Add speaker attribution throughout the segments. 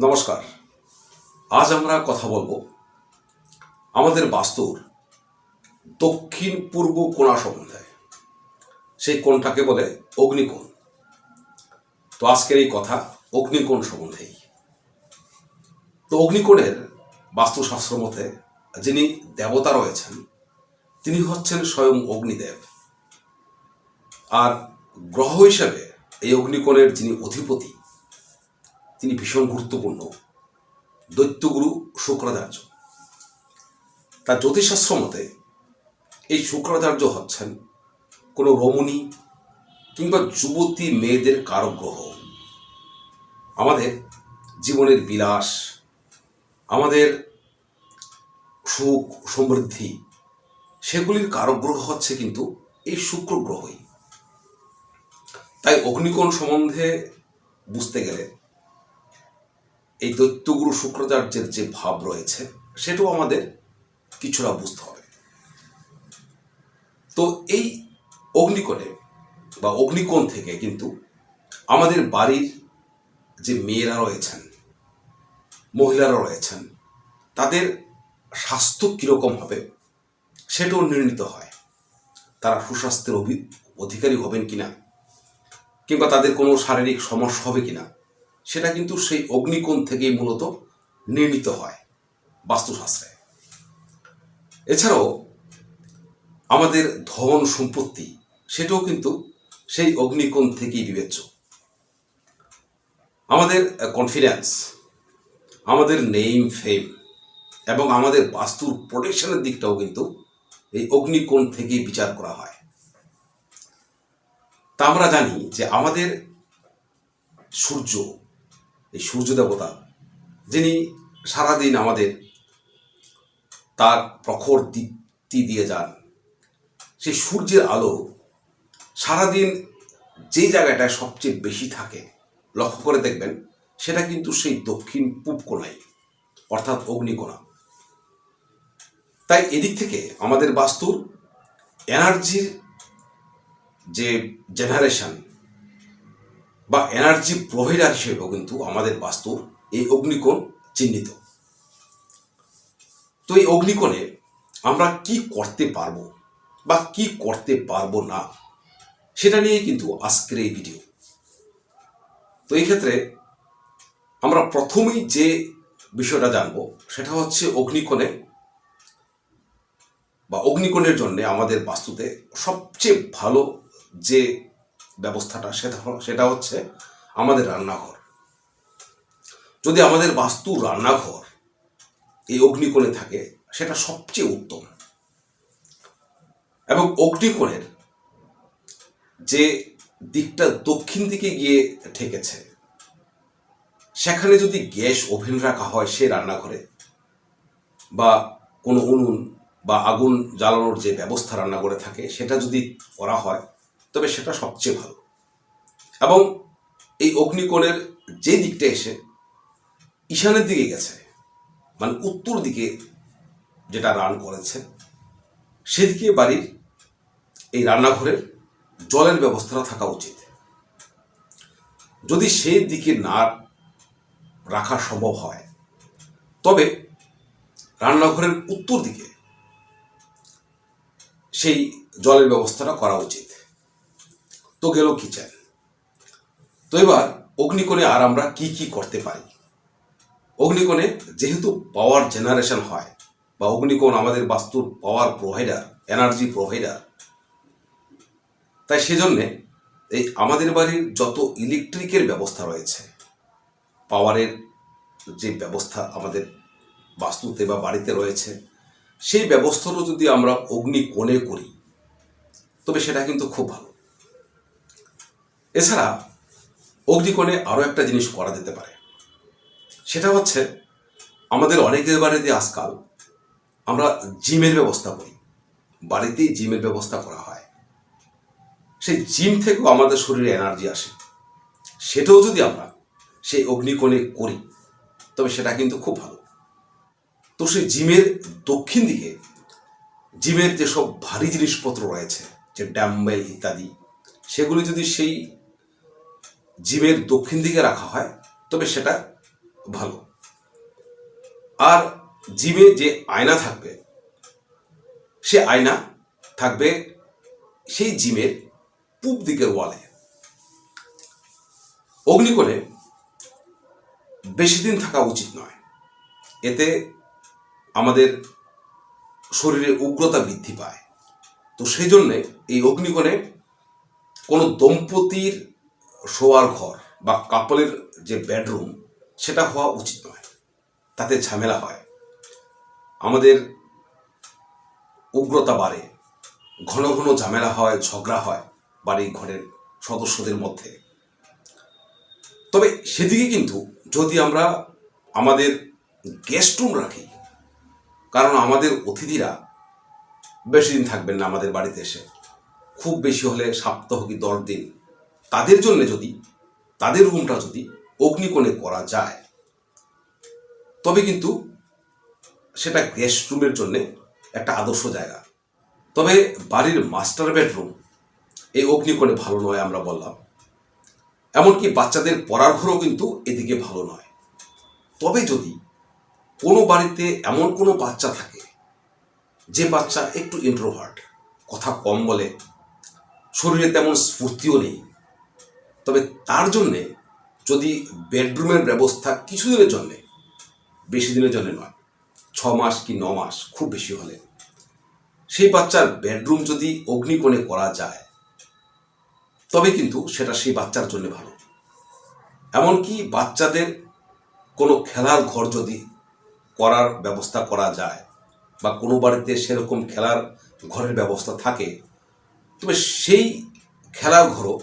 Speaker 1: নমস্কার। আজ আমরা কথা বলব আমাদের বাস্তুর দক্ষিণ পূর্ব কোণা সম্বন্ধে। সেই কোণটাকে বলে অগ্নিকোণ। তো আজকের এই কথা অগ্নিকোণ সম্বন্ধেই। তো অগ্নিকোণের বাস্তুশাস্ত্র মতে যিনি দেবতা রয়েছেন, তিনি হচ্ছেন স্বয়ং অগ্নিদেব। আর গ্রহ হিসেবে এই অগ্নিকোণের যিনি অধিপতি তিনি ভীষণ গুরুত্বপূর্ণ। দৈত্যগুরু শুক্রাচার্য। তার জ্যোতিষশাস্ত্র মতে, এই শুক্রাচার্য হচ্ছেন কোনো রমণী কিংবা যুবতী মেয়েদের কারক গ্রহ আমাদের জীবনের বিলাস, আমাদের সুখ, সমৃদ্ধি, সেগুলির কারক গ্রহ হচ্ছে কিন্তু এই শুক্র গ্রহই। তাই অগ্নিকোণ সম্বন্ধে বুঝতে গেলে এই দৈত্যগুরু শুক্রাচার্যের যে ভাব রয়েছে, সেটাও আমাদের কিছুটা বুঝতে হবে। তো এই অগ্নিকোণে বা অগ্নিকোণ থেকে কিন্তু আমাদের বাড়ির যে মেয়েরা রয়েছেন, মহিলারা রয়েছেন, তাদের স্বাস্থ্য কীরকম হবে সেটাও নির্ণীত হয়। তারা সুস্বাস্থ্যের অধিকারী হবেন কিনা, কিংবা তাদের কোনো শারীরিক সমস্যা হবে কিনা সেটা কিন্তু সেই অগ্নিকোণ থেকেই মূলত নির্মিত হয় বাস্তুশাস্ত্রে। এছাড়াও আমাদের ধন সম্পত্তি, সেটাও কিন্তু সেই অগ্নিকোণ থেকেই বিবেচ্য। আমাদের কনফিডেন্স আমাদের নেইম ফেম এবং আমাদের বাস্তুর প্রোটেকশনের দিকটাও কিন্তু এই অগ্নিকোণ থেকেই বিচার করা হয়। তা আমরা জানি যে আমাদের সূর্য এই সূর্য দেবতা, যিনি সারাদিন আমাদের তার প্রখর দীপ্তি দিয়ে যান। সেই সূর্যের আলো সারাদিন যে জায়গাটায় সবচেয়ে বেশি থাকে, লক্ষ্য করে দেখবেন, সেটা কিন্তু সেই দক্ষিণ পূব কোণায়, অর্থাৎ অগ্নিকোণা। তাই এদিক থেকে আমাদের বাস্তুর এনার্জির যে জেনারেশন বা এনার্জি প্রোভাইডার হিসেবেও কিন্তু আমাদের বাস্তুর এই অগ্নিকোণ চিহ্নিত। তো এই অগ্নিকোণে আমরা কি করতে পারব বা কি করতে পারব না, সেটা নিয়েই কিন্তু আজকের এই ভিডিও তো এই ক্ষেত্রে আমরা প্রথমেই যে বিষয়টা জানব, সেটা হচ্ছে অগ্নিকোণে বা অগ্নিকোণের জন্য আমাদের বাস্তুতে সবচেয়ে ভালো যে ব্যবস্থাটা সেটা হচ্ছে আমাদের রান্নাঘর। যদি আমাদের বাস্তু রান্নাঘর এই অগ্নিকোণে থাকে, সেটা সবচেয়ে উত্তম। এবং অগ্নিকোণের যে দিকটা দক্ষিণ দিকে গিয়ে ঠেকেছে, সেখানে যদি গ্যাস ওভেন রাখা হয় সে রান্নাঘরে, বা কোনো উনুন বা আগুন জ্বালানোর যে ব্যবস্থা রান্নাঘরে থাকে, সেটা যদি করা হয় তবে সেটা সবচেয়ে ভালো। এবং এই অগ্নিকোণের যে দিকটা এসে ঈশানের দিকে গেছে মানে উত্তর দিকে যেটা রান করেছে, সেদিকে বাড়ির এই রান্নাঘরের জলের ব্যবস্থাটা থাকা উচিত। যদি সেই দিকে না রাখা সম্ভব হয়, তবে রান্নাঘরের উত্তর দিকে সেই জলের ব্যবস্থাটা করা উচিত। তো গেল কিচেন তো এবার অগ্নিকোণে আর আমরা কি কি করতে পারি? অগ্নিকোণে যেহেতু পাওয়ার জেনারেশন হয় বা অগ্নিকোণ আমাদের বাস্তুর পাওয়ার প্রোভাইডার এনার্জি প্রোভাইডার তাই সেজন্যে এই আমাদের বাড়ির যত ইলেকট্রিকের ব্যবস্থা রয়েছে পাওয়ারের যে ব্যবস্থা আমাদের বাস্তুতে বা বাড়িতে রয়েছে, সেই ব্যবস্থারও যদি আমরা অগ্নিকোণে করি, তবে সেটা কিন্তু খুব ভালো। এছাড়া অগ্নিকোণে আরও একটা জিনিস করা যেতে পারে। সেটা হচ্ছে আমাদের অনেকের বাড়িতে আজকাল আমরা জিমের ব্যবস্থা করি। বাড়িতেই জিমের ব্যবস্থা করা হয়। সেই জিম থেকেও আমাদের শরীরে এনার্জি আসে। সেটাও যদি আমরা সেই অগ্নিকোণে করি, তবে সেটা কিন্তু খুব ভালো। তো সেই জিমের দক্ষিণ দিকে জিমের যেসব ভারী জিনিসপত্র রয়েছে, যে ড্যাম্বেল ইত্যাদি, সেগুলি যদি সেই জিমের দক্ষিণ দিকে রাখা হয়, তবে সেটা ভালো। আর জিমে যে আয়না থাকবে, সে আয়না থাকবে সেই জিমের পূব দিকের ওয়ালে অগ্নিকোণে বেশি দিন থাকা উচিত নয়। এতে আমাদের শরীরে উগ্রতা বৃদ্ধি পায়। তো সেই জন্যে এই অগ্নিকোণে কোনো দম্পতির শোয়ার ঘর বা কাপলের যে বেডরুম, সেটা হওয়া উচিত নয়। তাতে ঝামেলা হয়। আমাদের উগ্রতা বাড়ে, ঘন ঘন ঝামেলা হয়, ঝগড়া হয় বাড়ির ঘরের সদস্যদের মধ্যে। তবে সেদিকে কিন্তু যদি আমরা আমাদের গেস্ট রুম রাখি, কারণ আমাদের অতিথিরা বেশি দিন থাকবেন না আমাদের বাড়িতে এসে, খুব বেশি হলে সপ্তাহ কি দশ দিন তাদের জন্য যদি, তাদের রুমটা যদি অগ্নিকোণে করা যায়, তবে কিন্তু সেটা গেস্ট রুমের জন্য একটা আদর্শ জায়গা। তবে বাড়ির মাস্টার বেডরুম এই অগ্নিকোণে ভালো নয় আমরা বললাম। এমনকি বাচ্চাদের পড়ার ঘরও কিন্তু এদিকে ভালো নয়। তবে যদি কোনো বাড়িতে এমন কোনো বাচ্চা থাকে, যে বাচ্চা একটু ইন্ট্রোভার্ট কথা কম বলে, শরীরে তেমন স্ফূর্তিও নেই তবে তার জন্যে যদি বেডরুমের ব্যবস্থা কিছুদিনের জন্যে, বেশি দিনের জন্য নয়, ছ মাস কি ন মাস খুব বেশি হলে, সেই বাচ্চার বেডরুম যদি অগ্নিকোণে করা যায়, তবে কিন্তু সেটা সেই বাচ্চার জন্য ভালো। এমনকি বাচ্চাদের কোনো খেলার ঘর যদি করার ব্যবস্থা করা যায় বা কোনো বাড়িতে সেরকম খেলার ঘরের ব্যবস্থা থাকে, তবে সেই খেলার ঘরও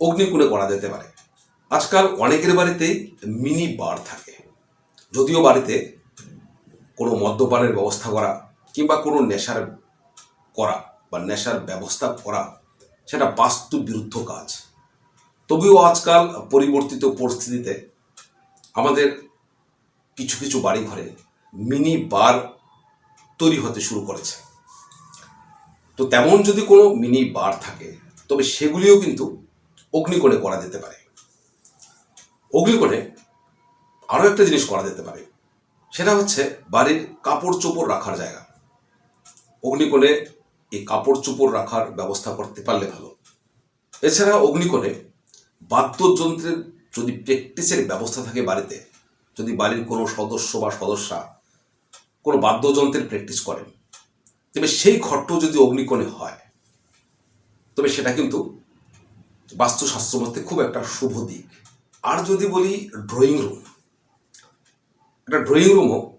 Speaker 1: অগ্নিকোণে করা যেতে পারে। আজকাল অনেকের বাড়িতেই মিনি বার থাকে। যদিও বাড়িতে কোনো মদ্যপানের ব্যবস্থা করা কিংবা কোনো নেশার করা বা নেশার ব্যবস্থা করা সেটা বাস্তু বিরুদ্ধ কাজ। তবুও আজকাল পরিবর্তিত পরিস্থিতিতে আমাদের কিছু কিছু বাড়ি ঘরে মিনি বার তৈরি হতে শুরু করেছে। তো তেমন যদি কোনো মিনি বার থাকে, তবে সেগুলিও কিন্তু অগ্নিকোণে করা যেতে পারে। অগ্নিকোণে আরও একটা জিনিস করা যেতে পারে। সেটা হচ্ছে বাড়ির কাপড় চোপড় রাখার জায়গা। অগ্নিকোণে এই কাপড় চোপড় রাখার ব্যবস্থা করতে পারলে ভালো। এছাড়া অগ্নিকোণে বাদ্যযন্ত্রের যদি প্র্যাকটিসের ব্যবস্থা থাকে বাড়িতে, যদি বাড়ির কোনো সদস্য বা সদস্যা কোনো বাদ্যযন্ত্রের প্র্যাকটিস করেন, তবে সেই ঘরটাও যদি অগ্নিকোণে হয়, তবে সেটা কিন্তু বাস্তুশাস্ত্র মধ্যে খুব একটা শুভ দিক। আর যদি বলি ড্রয়িং রুম একটা ড্রয়িং রুমও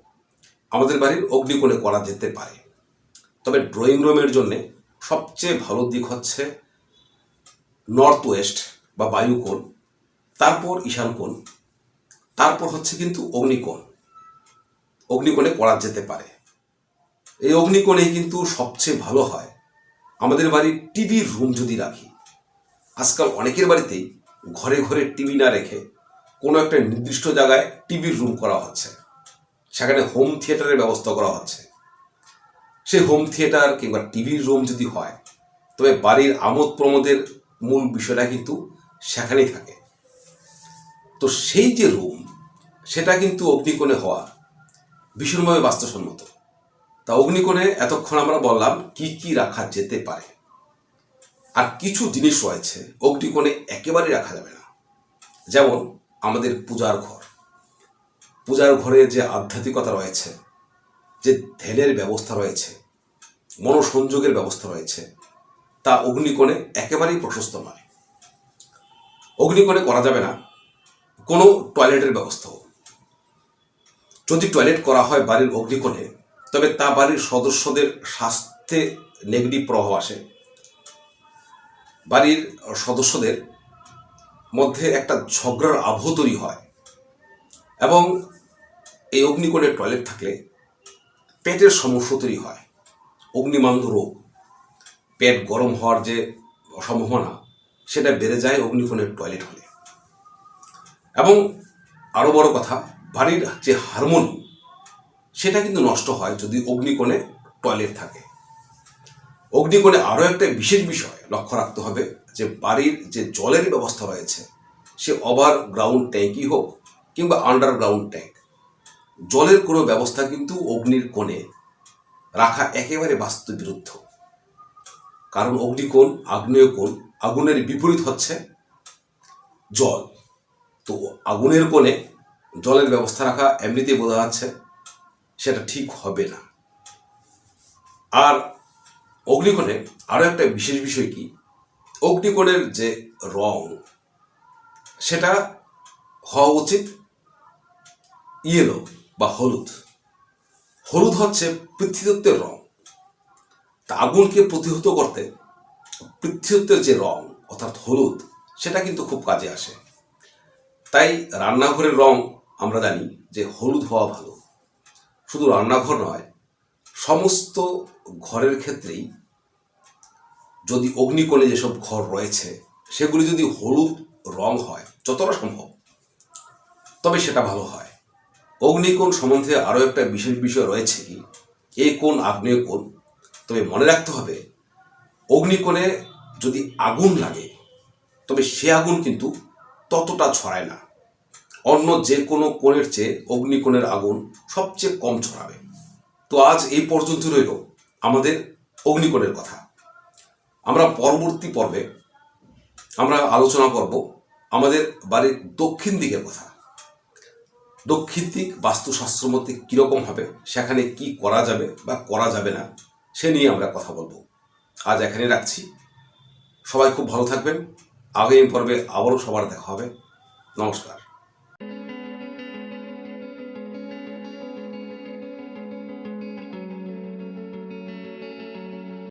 Speaker 1: আমাদের বাড়ির অগ্নিকোণে করা যেতে পারে। তবে ড্রয়িং রুমের জন্য সবচেয়ে ভালো দিক হচ্ছে নর্থ ওয়েস্ট বা বায়ুকোণ, তারপর ঈশান কোণ তারপর হচ্ছে কিন্তু অগ্নিকোণ। অগ্নিকোণে করা যেতে পারে। এই অগ্নিকোণে কিন্তু সবচেয়ে ভালো হয়। আমাদের বাড়ির টিভির রুম যদি রাখি আজকাল অনেকের বাড়িতেই ঘরে ঘরে টিভি না রেখে কোনো একটা নির্দিষ্ট জায়গায় টিভির রুম করা হচ্ছে। সেখানে হোম থিয়েটারের ব্যবস্থা করা হচ্ছে। সেই হোম থিয়েটার কিংবা টিভির রুম যদি হয়, তবে বাড়ির আমোদ প্রমোদের মূল বিষয়টা কিন্তু সেখানেই থাকে। তো সেই যে রুম সেটা কিন্তু অগ্নিকোণে হওয়া ভীষণভাবে বাস্তবসম্মত। তা অগ্নিকোণে এতক্ষণ আমরা বললাম কি কি রাখা যেতে পারে। আর কিছু জিনিস রয়েছে, অগ্নিকোণে একেবারেই রাখা যাবে না। যেমন আমাদের পূজার ঘর। পূজার ঘরে যে আধ্যাত্মিকতা রয়েছে, যে ধ্যানের ব্যবস্থা রয়েছে, মনোসংযোগের ব্যবস্থা রয়েছে, তা অগ্নিকোণে একেবারেই প্রশস্ত নয়। অগ্নিকোণে করা যাবে না, কোনো টয়লেটের ব্যবস্থাও। যদি টয়লেট করা হয় বাড়ির অগ্নিকোণে, তবে তা বাড়ির সদস্যদের স্বাস্থ্যে নেগেটিভ প্রভাব আসে। বাড়ির সদস্যদের মধ্যে একটা ঝগড়ার আবহ তৈরি হয় এবং এই অগ্নিকোণে টয়লেট থাকলে পেটের সমস্যা তৈরি হয় অগ্নিমান্ধ রোগ। পেট গরম হওয়ার যে সম্ভাবনা, সেটা বেড়ে যায় অগ্নিকোণের টয়লেট হলে। এবং আরও বড় কথা, বাড়ির যে হারমোনি সেটা কিন্তু নষ্ট হয় যদি অগ্নিকোণে টয়লেট থাকে। অগ্নিকোণে আরও একটা বিশেষ বিষয় লক্ষ্য রাখতে হবে যে বাড়ির যে জলের ব্যবস্থা রয়েছে, সে ওভার গ্রাউন্ড ট্যাঙ্কই হোক কিংবা আন্ডারগ্রাউন্ড ট্যাঙ্ক। জলের কোনো ব্যবস্থা কিন্তু অগ্নির কোণে রাখা একেবারে বাস্তব বিরুদ্ধ কারণ অগ্নিকোণ আগ্নেয় কোণ আগুনের বিপরীত হচ্ছে জল। তো আগুনের কোণে জলের ব্যবস্থা রাখা এমনিতেই বোঝা যাচ্ছে, সেটা ঠিক হবে না। আর অগ্নিকোণে আরও একটা বিশেষ বিষয় কি? অগ্নিকোণের যে রং, সেটা হওয়া উচিত ইয়েলো বা হলুদ। হলুদ হচ্ছে পৃথিবীত্বের রং। তা আগুনকে প্রতিহত করতে পৃথিবীতত্ত্বের যে রং, অর্থাৎ হলুদ, সেটা কিন্তু খুব কাজে আসে। তাই রান্নাঘরের রং আমরা জানি যে হলুদ হওয়া ভালো। শুধু রান্নাঘর নয় সমস্ত ঘরের ক্ষেত্রেই যদি অগ্নিকোণে যেসব ঘর রয়েছে, সেগুলি যদি হলুদ রং হয়, যতটা সম্ভব, তবে সেটা ভালো হয়। অগ্নিকোণ সম্বন্ধে আরও একটা বিশেষ বিষয় রয়েছে কি, এ কোণ আগ্নেয় কোণ। তবে মনে রাখতে হবে, অগ্নিকোণে যদি আগুন লাগে, তবে সে আগুন কিন্তু ততটা ছড়ায় না। অন্য যে কোনো কোণের চেয়ে অগ্নিকোণের আগুন সবচেয়ে কম ছড়াবে। তো আজ এই পর্যন্ত রইল আমাদের অগ্নিকোণের কথা। আমরা পরবর্তী পর্বে আমরা আলোচনা করব আমাদের বাড়ির দক্ষিণ দিকের কথা। দক্ষিণ দিক বাস্তুশাস্ত্র মধ্যে কীরকম হবে, সেখানে কি করা যাবে বা করা যাবে না, সে নিয়ে আমরা কথা বলব। আজ এখানে রাখছি। সবাই খুব ভালো থাকবেন। আগামী পর্বে আবারও সবার দেখা হবে। নমস্কার।